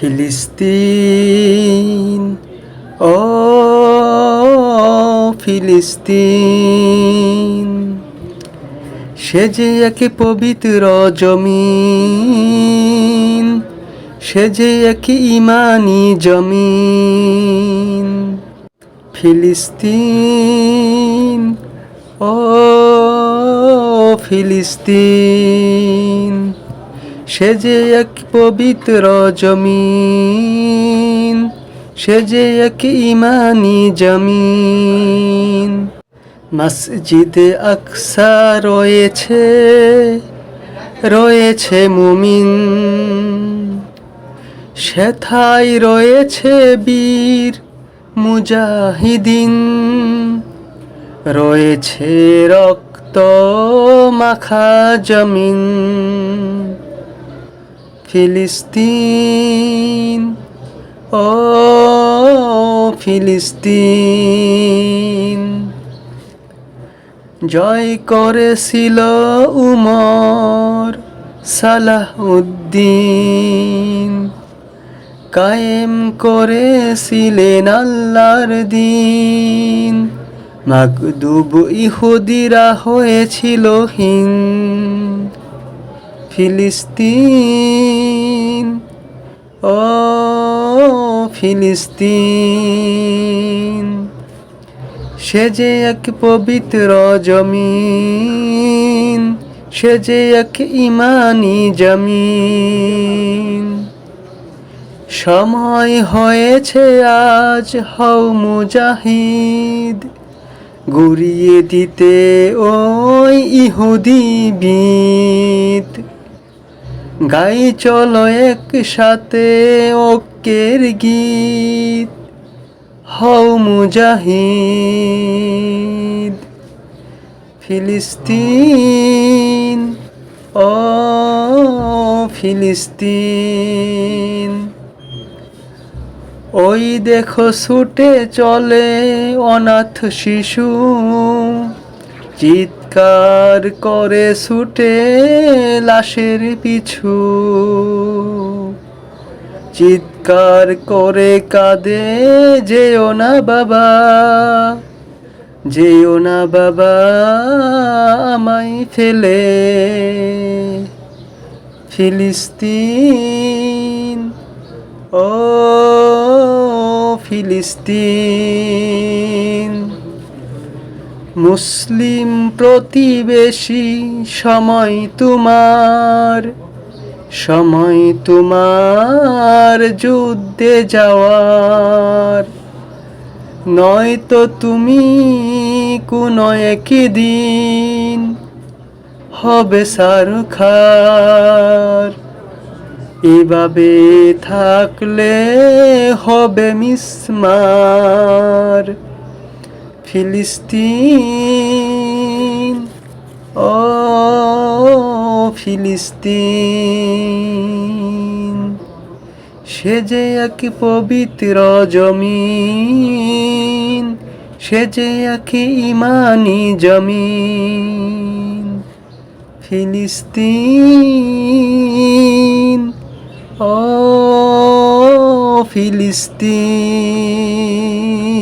ফিলিস্তিন, ও ফিলিস্তিন, সে যে এক পবিত্র জমিন, সে যে এক ইমানি জমিন। ফিলিস্তিন, ও ফিলিস্তিন সে যে এক পবিত্র জমিন সে যে এক ইমানি জমিন। মসজিদে আকসা রয়েছে রয়েছে মুমিন। সেথায় রয়েছে বীর মুজাহিদিন, রয়েছে রক্ত মাখা জমিন। ফিলিস্তিন, ও ফিলিস্তিন। জয় করেছিল উমর সালাহুদ্দিন কায়েম করেছিলেন আল্লাহর দিন। মাকদুব ইহুদিরা হয়েছিল হিন। ফিলিস্তিন ফিলিস্তিন। সে যে এক পবিত্র জমিন, সে যে এক ইমানি জমিন। সময় হয়েছে আজ, হও মুজাহিদ, গুড়িয়ে দিতে ওই ইহুদি বিদ গাই চলো একসাথে ওকের গীত, হও মুজাহিদ। ফিলিস্তিন, ও ফিলিস্তিন, ওই দেখো ছুটে চলে অনাথ শিশু। চিৎকার করে ছুটে লাশের পিছু। চিৎকার করে কাঁদে, যেও না বাবা, যেও না বাবা, আমায় ফেলে। ফিলিস্তিন, ও ফিলিস্তিন, মুসলিম প্রতিবেশী সময় তোমার। সময় তোমার যুদ্ধে যাওয়ার। নয়তো তুমি কোনো একই দিন হবে সারখার এভাবে থাকলে হবে মিসমার ফিলিস্তিন ফিলিস্তিন। সে যে এক পবিত্র জমিন সে যে এক ইমানি জমিন। ফিলিস্তিন ও ফিলিস্তিন।